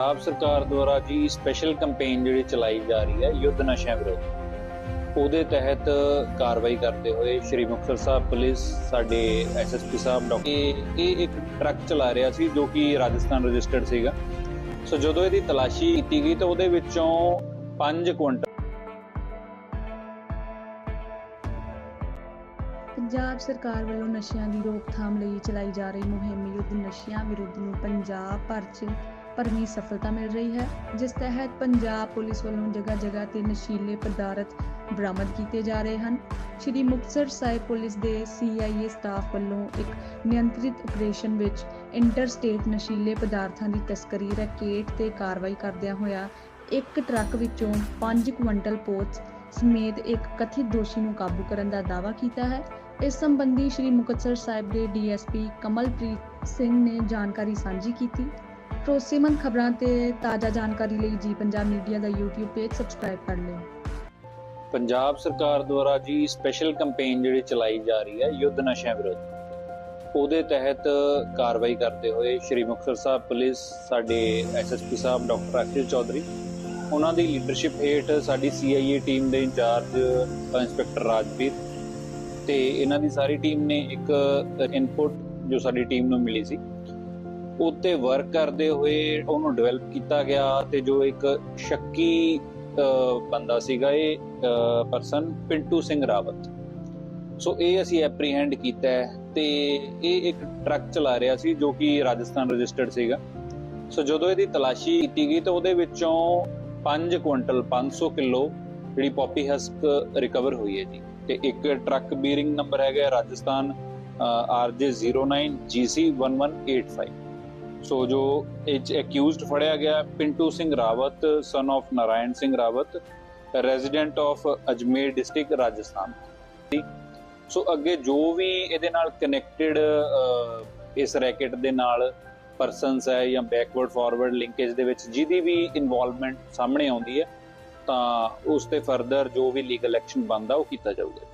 ਪੰਜਾਬ ਸਰਕਾਰ ਦੁਆਰਾ ਜੀ ਸਪੈਸ਼ਲ ਕੈਂਪੇਨ ਜਿਹੜੀ ਚਲਾਈ ਜਾ ਰਹੀ ਹੈ, ਯੁੱਧ ਨਸ਼ਿਆਂ ਵਿਰੁੱਧ, ਉਹਦੇ ਤਹਿਤ ਕਾਰਵਾਈ ਕਰਦੇ ਹੋਏ ਸ਼੍ਰੀ ਮੁਕਤਸਰ ਸਾਹਿਬ ਪੁਲਿਸ, ਸਾਡੇ ਐਸਐਸਪੀ ਸਾਹਿਬ, ਡਾਕਟਰ ਇਹ ਇੱਕ ਟਰੱਕ ਚਲਾ ਰਿਹਾ ਸੀ ਜੋ ਕਿ ਰਾਜਸਥਾਨ ਰਜਿਸਟਰਡ ਸੀਗਾ। ਸੋ ਜਦੋਂ ਇਹਦੀ ਤਲਾਸ਼ੀ ਕੀਤੀ ਗਈ ਤਾਂ ਉਹਦੇ ਵਿੱਚੋਂ 5 ਕੁਇੰਟਲ ਪੰਜਾਬ ਸਰਕਾਰ ਵੱਲੋਂ ਨਸ਼ਿਆਂ ਦੀ ਰੋਕਥਾਮ ਲਈ ਚਲਾਈ ਜਾ ਰਹੀ ਮੁਹਿੰਮ ਯੁੱਧ ਨਸ਼ਿਆਂ ਵਿਰੁੱਧ ਨੂੰ ਪੰਜਾਬ ਭਰ 'ਚ ਭਰਵੀਂ ਸਫਲਤਾ ਮਿਲ ਰਹੀ ਹੈ, ਜਿਸ ਤਹਿਤ ਪੰਜਾਬ ਪੁਲਿਸ ਵੱਲੋਂ ਜਗ੍ਹਾ ਜਗ੍ਹਾ ਤੇ ਨਸ਼ੀਲੇ ਪਦਾਰਥ ਬਰਾਮਦ ਕੀਤੇ ਜਾ ਰਹੇ ਹਨ। ਸ਼੍ਰੀ ਮੁਕਤਸਰ ਸਾਹਿਬ ਪੁਲਿਸ ਦੇ ਸੀਆਈਏ ਸਟਾਫ ਵੱਲੋਂ ਇੱਕ ਨਿਯੰਤਰਿਤ ਆਪਰੇਸ਼ਨ ਵਿੱਚ ਇੰਟਰ ਸਟੇਟ ਨਸ਼ੀਲੇ ਪਦਾਰਥਾਂ ਦੀ ਤਸਕਰੀ, ਰੈਕੇਟ ਤੇ ਕਾਰਵਾਈ ਕਰਦਿਆਂ ਹੋਇਆ ਇੱਕ ਟਰੱਕ ਵਿੱਚੋਂ 5 ਕੁਇੰਟਲ ਪੋਥ ਸਮੇਤ ਇੱਕ ਕਥਿਤ ਦੋਸ਼ੀ ਨੂੰ ਕਾਬੂ ਕਰਨ ਦਾ ਦਾਅਵਾ ਕੀਤਾ ਹੈ। ਇਸ ਸੰਬੰਧੀ ਸ਼੍ਰੀ ਮੁਕਤਸਰ ਸਾਹਿਬ ਦੇ ਡੀਐਸਪੀ ਕਮਲਪ੍ਰੀਤ ਸਿੰਘ ਨੇ ਜਾਣਕਾਰੀ ਸਾਂਝੀ ਕੀਤੀ। ਭਰੋਸੇਮੰਦ ਖਬਰਾਂ ਤੇ ਤਾਜ਼ਾ ਜਾਣਕਾਰੀ ਲਈ ਜੀ ਪੰਜਾਬ ਮੀਡੀਆ ਦਾ YouTube ਪੇਜ ਸਬਸਕ੍ਰਾਈਬ ਕਰ ਲਿਓ। ਪੰਜਾਬ ਸਰਕਾਰ ਦੁਆਰਾ ਜੀ ਸਪੈਸ਼ਲ ਕੈਂਪੇਨ ਜਿਹੜੀ ਚਲਾਈ ਜਾ ਰਹੀ ਹੈ, ਯੁੱਧ ਨਸ਼ਿਆਂ ਵਿਰੁੱਧ, ਉਹਦੇ ਤਹਿਤ ਕਾਰਵਾਈ ਕਰਦੇ ਹੋਏ ਸ਼੍ਰੀ ਮੁਕਤਸਰ ਸਾਹਿਬ ਪੁਲਿਸ, ਸਾਡੇ ਐਸਐਸਪੀ ਸਾਹਿਬ ਡਾਕਟਰ ਅਖਿਲ ਚੌਧਰੀ, ਉਹਨਾਂ ਦੀ ਲੀਡਰਸ਼ਿਪ ਹੇਠ ਸਾਡੀ ਸੀਆਈਏ ਟੀਮ ਦੇ ਇੰਚਾਰਜ ਇੰਸਪੈਕਟਰ ਰਾਜਵੀਰ ਤੇ ਇਹਨਾਂ ਦੀ ਸਾਰੀ ਟੀਮ ਨੇ ਇੱਕ ਇਨਪੁਟ ਜੋ ਸਾਡੀ ਟੀਮ ਨੂੰ ਮਿਲੀ ਸੀ। ਉੱਤੇ ਵਰਕ ਕਰਦੇ ਹੋਏ ਉਹਨੂੰ ਡਿਵੈਲਪ ਕੀਤਾ ਗਿਆ ਤੇ ਜੋ ਇੱਕ ਸ਼ੱਕੀ ਬੰਦਾ ਸੀਗਾ ਇਹ ਪਰਸਨ ਪਿੰਟੂ ਸਿੰਘ ਰਾਵਤ। ਸੋ ਇਹ ਅਸੀਂ ਐਪਰੀਹੈਂਡ ਕੀਤਾ ਤੇ ਇਹ ਇੱਕ ਟਰੱਕ ਚਲਾ ਰਿਹਾ ਸੀ ਜੋ ਕਿ ਰਾਜਸਥਾਨ ਰਜਿਸਟਰਡ ਸੀਗਾ। ਸੋ ਜਦੋਂ ਇਹਦੀ ਤਲਾਸ਼ੀ ਕੀਤੀ ਗਈ ਤਾਂ ਉਹਦੇ ਵਿੱਚੋਂ 5 ਕੁਇੰਟਲ 500 ਕਿਲੋ ਜਿਹੜੀ ਪੌਪੀ ਹਸਕ ਰਿਕਵਰ ਹੋਈ ਹੈ ਜੀ। ਤੇ ਇੱਕ ਟਰੱਕ ਬੀਰਿੰਗ ਨੰਬਰ ਹੈਗਾ ਹੈ ਰਾਜਸਥਾਨ RJ09 GC1185 ਸੋ ਜੋ ਇਹ ਅਕਿਊਜ਼ਡ ਫੜਿਆ ਗਿਆ Pintu Singh Rawat son of Narayan Singh Rawat resident of Ajmer district Rajasthan. So ਅੱਗੇ ਜੋ ਵੀ ਇਹਦੇ ਨਾਲ ਕਨੈਕਟਡ ਇਸ ਰੈਕਟ ਦੇ ਨਾਲ ਪਰਸਨਸ ਹੈ ਜਾਂ ਬੈਕਵਰਡ ਫਾਰਵਰਡ ਲਿੰਕੇਜ ਦੇ ਵਿੱਚ ਜਿਹਦੀ ਵੀ ਇਨਵੋਲਵਮੈਂਟ ਸਾਹਮਣੇ ਆਉਂਦੀ ਹੈ, ਤਾਂ ਉਸ ਤੇ ਫਰਦਰ ਜੋ ਵੀ ਲੀਗਲ ਐਕਸ਼ਨ ਬਣਦਾ ਉਹ ਕੀਤਾ ਜਾਊਗਾ।